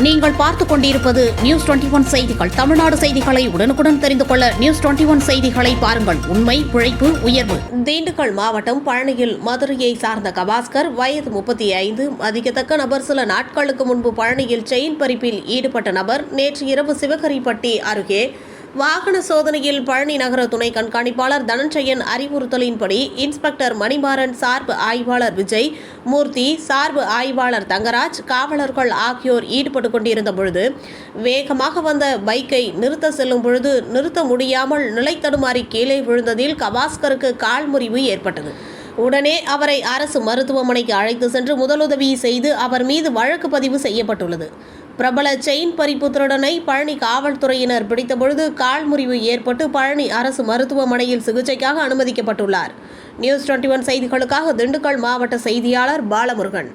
நீங்கள் பார்த்துக் கொண்டிருப்பது நியூஸ் டுவெண்டி ஒன் செய்திகள். தமிழ்நாடு செய்திகளை உடனுக்குடன் தெரிந்து கொள்ள நியூஸ் டுவெண்டி ஒன் செய்திகளை பாருங்கள். உண்மை உழைப்பு உயர்வு. திண்டுக்கல் மாவட்டம் பழனியில் மதுரையை சார்ந்த கபாஸ்கர் வயது முப்பத்தி ஐந்து. மதிக்கத்தக்க நபர் சில நாட்களுக்கு முன்பு பழனியில் செயின் பறிப்பில் ஈடுபட்ட நபர் நேற்று இரவு சிவகரிப்பட்டி அருகே வாகன சோதனையில் பழனி நகர துணை கண்காணிப்பாளர் தனஞ்சயன் அறிவுறுத்தலின்படி இன்ஸ்பெக்டர் மணிமாறன் சார்பு ஆய்வாளர் விஜய் மூர்த்தி சார்பு ஆய்வாளர் தங்கராஜ் காவலர்கள் ஆகியோர் ஈடுபட்டு கொண்டிருந்த பொழுது வேகமாக வந்த பைக்கை நிறுத்த செல்லும் பொழுது நிறுத்த முடியாமல் நிலை தடுமாறி கீழே விழுந்ததில் கபாஸ்கருக்கு கால் முறிவு ஏற்பட்டது. உடனே அவரை அரசு மருத்துவமனைக்கு அழைத்து சென்று முதலுதவி செய்து அவர் மீது வழக்கு பதிவு செய்யப்பட்டுள்ளது. பிரபல செயின் பறிப்பு திருடனை பழனி காவல்துறையினர் பிடித்தபொழுது கால் முறிவு ஏற்பட்டு பழனி அரசு மருத்துவமனையில் சிகிச்சைக்காக அனுமதிக்கப்பட்டுள்ளார். நியூஸ் டுவெண்ட்டி ஒன் செய்திகளுக்காக திண்டுக்கல் மாவட்ட செய்தியாளர் பாலமுருகன்.